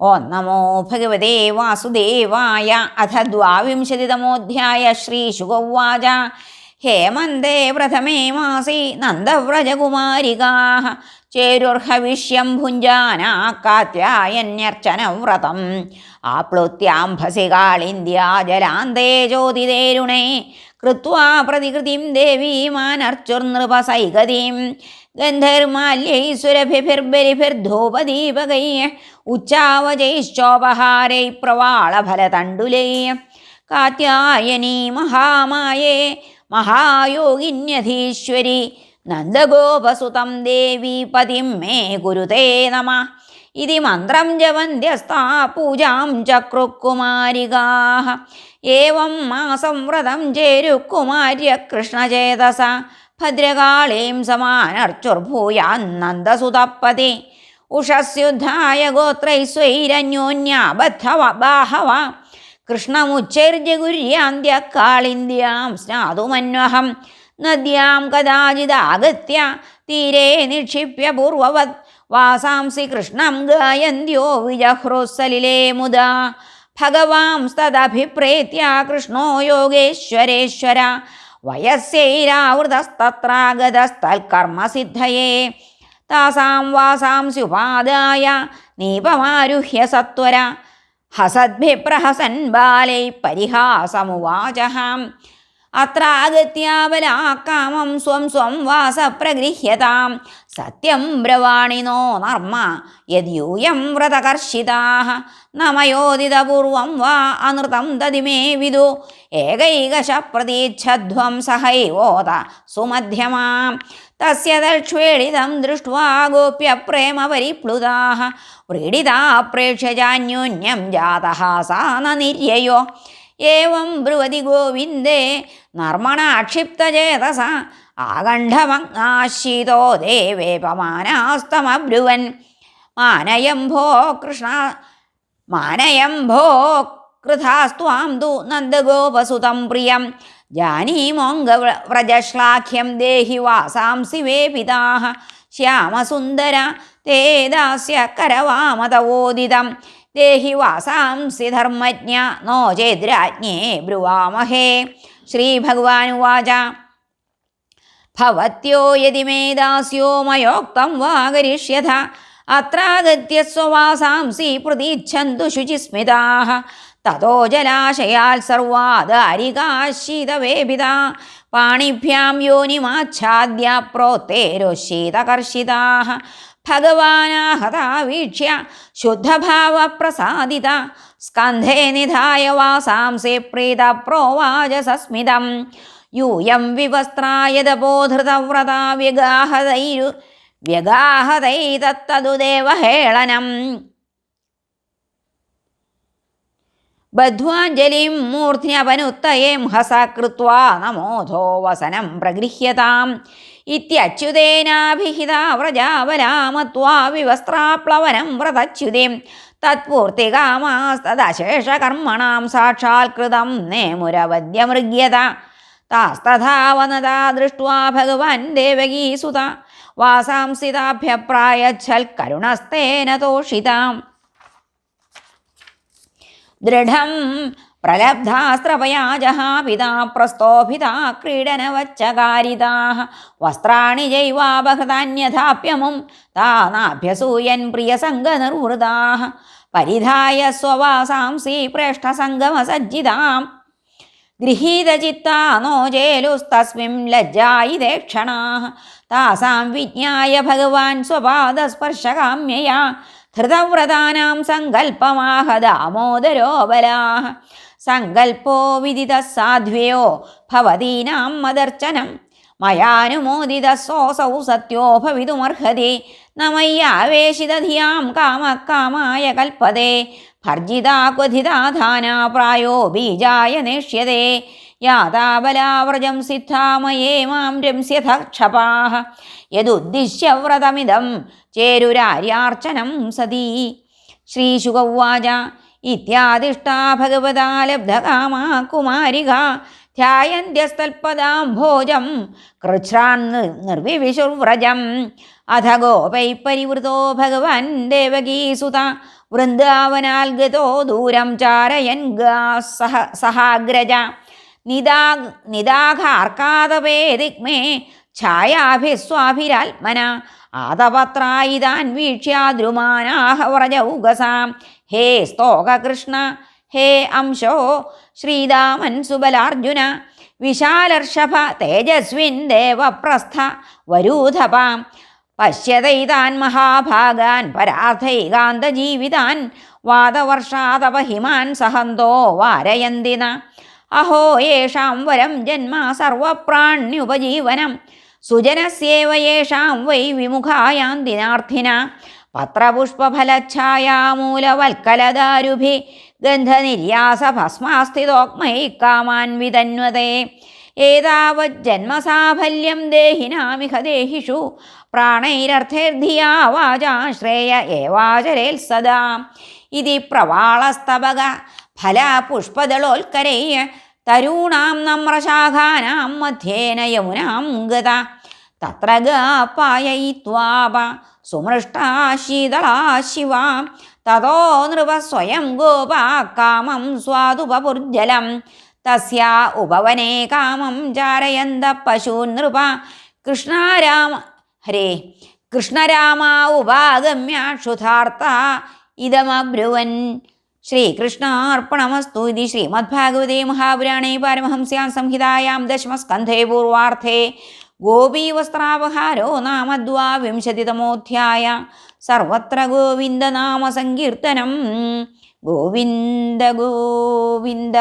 ഓം നമോ ഭഗവതേ വാസുദേവായ അഥ ദ്വാവിംശതിതമോധ്യായ ശ്രീശുഗൗവാച ഹേമന്തേ പ്രഥമേ മാസി നന്ദവ്രജകുമാരികാ. ചേരുർഹവിഷ്യം ഭുഞ്ജാനാ കാത്യായന്യർച്ചനവ്രതം ആപ്ലുത്യാംഭസി കാളിന്ദ്യാ ജലാന്തേ ജ്യോതിതേരുണേ കൃത്വാ പ്രതികൃതിം ദേവീമാനർച്ചുർനൃപസൈകതീം ഗന്ധർമാല്യൈസുരഭിർബലിഭിർധൂപദീപകൈ ഉച്ചാവചൈശ്ചോപഹാരൈ പ്രവാളഫലതണ്ടുലൈ. കാത്യായനീ മഹാമായേ മഹായോഗിന്യധീശ്വരി നന്ദഗോപസുതം ദേവീ പതിം മേ ഗുരുതേ നമ. ഇതി മന്ത്രം ജവന്ത്യസ്താ പൂജാം ചക്രുക്കുമാരികാ ഏവം മാസം വ്രതം ചേരുക്കുമാര്യ കൃഷ്ണചേതസ. ഭദ്രകാളീം സമാനർച്ചുർഭൂയാന്നന്ദസുതപ്പതി ഉഷസ്യുദ്ധായ ഗോത്രൈസ്വൈരന്യോന്യാബദ്ധ ബാഹവ കൃഷ്ണമുച്ചൈർജഗുര്യാന്ത്യ കാളിന്ദ്യാം സ്നാതുമന്വഹം. നദ്യാം കഥാചിദാഗത്യ തീരെ നിക്ഷിപ്യ പൂർവവത് വാസാംസി കൃഷ്ണം ഗായന്ത്യോ വിജഹ്രോസലിലേ മുദാ. ഭഗവാംസ്തദഭിപ്രേത്യ കൃഷ്ണോ യോഗേശ്വരേശ്വര. വയസ്സൈരാവൃതസ്തത്രാഗതസ്തൽക്കർമ്മസിദ്ധയേ. താസാം വാസാംസ്യുപാദായ നീപമാരുഹ്യ സത്വര. ഹസദ്ഭിപ്രഹസൻ ബാലൈ പരിഹാസമുവാചഹാം. അത്രാഗത്യാബലാകാമം സ്വം സ്വം വാസപ്രഗൃഹ്യതാം. സത്യം ബ്രവാണിനോ നർമ്മ യദ്യൂയം വ്രതകർഷിതാ നമയോദിതപൂർവം വാ അനൃതം ദതിമേ വിദു. ഏകൈകശ പ്രതീച്ഛധ്വം സഹൈവോത സുമധ്യമാം. തസ്യ ദക്ഷ്വേളിതം ദൃഷ്ട്വാ ഗോപ്യ പ്രേമപരിപ്ലുതാ വ്രീഡിതാ പ്രേക്ഷ്യജാന്യോന്യം ജാതഃ സാ ന നിര്യയോ ഏവം ബ്രുവതി ഗോവിന്ദേ. നർമ്മണാക്ഷിപ്തചേതസ ആകണ്ഠമഗ്നാശീതോ ദേവേപമാനാസ്തമബ്രുവൻ മാനയംഭോ കൃഷ്ണ മാനയംഭോ കൃഥാസ്ത്വാം തു നന്ദഗോപസുതം പ്രിയം. ജാനീമോംഗവ്രജശ്ലാഘ്യം ദേഹി വാസാംസി വേ പിതാ ശ്യാമസുന്ദര തേ ദാസ്യ കരവാമതവോദിതം. ദേഹി വാസാംസി ധർമ്മജ്ഞ നോ ചേദ്രാജ്ഞേ ബ്രുവാമഹേ. ശ്രീഭഗവാനുവാച ഭവത്യോ യതി മേ ദാസ്യോ മയോക്തം വാ കരിഷ്യഥ. അത്രാഗത്യ സ്വവാസാംസി പ്രതീച്ഛന്തു ശുചിസ്മിതാ തതോ ജലാശയാൽ സർവാദാരികാശീതവേപിത. പാണിഭ്യാം യോനിമാച്ഛാദ്യ പ്രോത്തേരുശീതകർഷിതാ ഭഗവാനാഹതാ വീക്ഷ്യ ശുദ്ധഭാവപ്രസാദിത. സ്കന്ധേ നിധായ വാസാംസി പ്രീത പ്രോവാച സസ്മിതം യൂയം വിവസ്ത്രായതപോധൃതവ്രതാ വ്യഗാഹതൈരു വ്യഗാഹതൈതത്തതു ദേവഹേളനം. ബദ്ധ്വാഞ്ജലിം മൂർധ്ന്യപനുത്തയേം ഹസ കൃത്വാ നമോധോ വസനം പ്രഗൃഹ്യതാം. ഇത്യച്യുതേനാഭിഹിതാ വ്രജാവലാമത്വാ വിവസ്ത്രാപ്ലവനം വ്രതച്യുതിം. തത്പൂർത്തികാമാസ്തദശേഷകർമ്മണാം സാക്ഷാൽ നേമുരവദ്യമൃഗ്യത താസ്തഥാ വനതാ ദൃഷ്ട്വാ ഭഗവാൻ ദേവകീസുത. വാസാംസിതാഭ്യപ്രായച്ഛൽ കരുണസ്തേന തോഷിതാം. ദൃഢം പ്രലബ്ധാസ്ത്രപയാ പിതാ പ്രസ്തോഭിതാ ക്രീഡനവച്ചകാരിതാ വസ്ത്രാണി ജൈവാപഹൃതാന്യഥാപ്യമും താനാഭ്യസൂയൻ പ്രിയസംഗനിർവൃതാ പരിധായ സ്വവാസാംസി പ്രേഷ്ഠസംഗമസജ്ജിതാം ഗൃഹീതചിത്താ നോ ജേലുസ്തസ്മിൻ ലജ്ജായിതേ ക്ഷണാ താസാം വിജ്ഞായ ഭഗവാൻ സ്വപാദസ്പർശകാമ്യയാ. ധൃതവ്രതാനാം സങ്കൽപ്പമാഹ ദാമോദരോ ബലാः സങ്കൽപ്പോ വിദിത സാധ്വയോ ഭവതീനാം മദർച്ചനം. മയാനുമോദിത സോസൗ സത്യോ ഭവിതുമർഹതി. നമയ്യാവേശിതധിയാം കാമക്കാമായ കൽപ്പതേ. ഭർജിതാ ക്വഥിതാധാന പ്രായോ ബീജായ നേഷ്യതേ. യാതാബലാവ്രജം സിദ്ധാമയേ മാം രംസ്യഥ ക്ഷപാഹ യദുദ്ദിശ്യ വ്രതമിദം ചേരുരാര്യാർച്ചനം സതീ. ശ്രീശുകൗവാച ഇത്യാദിഷ്ടാ ഭഗവതാ ലബ്ധകാമാ കുമാരിക ധ്യായന്ത്യസ്തൽപദാം ഭോജം കൃച്ഛ്രാൻ നിർവിവിശുർവ്രജം അഥ ഗോപൈ പരിവൃതോ ഭഗവാൻ ദേവകീസുത. വൃന്ദാവനാൽ ഗതോ ദൂരം ചാരയൻ സഹ സഹാഗ്രജ. നിദാ നിദാഘാർക്കാതപേദിഗ്മേ ഛായാഭിസ്വാഭിരാത്മന ആതപത്രായിതാൻ വീക്ഷ്യാദ്രുമാനാഹ ഉഗസാം. ഹേ സ്തോകകൃഷ്ണ ഹേ അംശോ ശ്രീരാമൻ സുബലാർജുന വിശാലർഷഭ തേജസ്വിൻ ദേവപ്രസ്ഥ വരൂധപാം. പശ്യതൈതാൻ മഹാഭാഗാൻ പരാർത്ഥൈകാന്തജീവിതാൻ വാദവർഷാതപഹിമാൻ സഹന്തോ വാരയന്തിന. അഹോ യേഷാം വരം ജന്മ സർവപ്രാണ്യുപജീവനം. സുജനസ്യേവ യേഷാം വൈ വിമുഖായാന്തിനാർത്ഥിന. പത്രപുഷ്പഫലച്ഛായാമൂലവൽക്കലദാരുഭി. ഗന്ധനിര്യാസഭസ്മാസ്ഥിതോക്മൈ കാമാൻ വിതന്വതേ ഏതാവജ്ജന്മസാഫല്യം ദേഹിനാമിഹ ദേഹിഷു. പ്രാണൈരർത്ഥേർധിയാവാചാശ്രേയ വാചാ ഏവാചരേൽ സദാ. ഇതി പ്രവാളസ്തബക ഫലപുഷ്പദളോത്കരൈ തരൂണാം നമ്രശാഖാനാം മധ്യേന യമുനാം ഗത തത്ര ഗാപായയിത്വാപ സുമൃഷ്ടാ ശീതളാ ശിവ. തതോ നൃപ സ്വയം ഗോപ കാമം സ്വാദുപുർജലം തസ്യാ ഉപവനെ കാമം ചാരയന്ത പശൂൻ നൃപ കൃഷ്ണരാമ ഹരേ കൃഷ്ണരാമ ഉപാഗമ്യ ക്ഷുധാർത്ഥ ഇതമബ്രുവൻ. ശ്രീകൃഷ്ണാർപ്പണമസ്തു ഇതി ശ്രീമദ്ഭാഗവതേ മഹാപുരാണേ പാരമഹംസ്യാം സംഹിതായാം ദശമസ്കന്ധേ പൂർവാർത്ഥേ. ഗോപീവസ്ത്രാപഹാരോ നാമ ദ്വാവിംശതിതമോധ്യായ സർവത്ര ഗോവിന്ദനാമസങ്കീർത്തനം ഗോവിന്ദ ഗോവിന്ദ.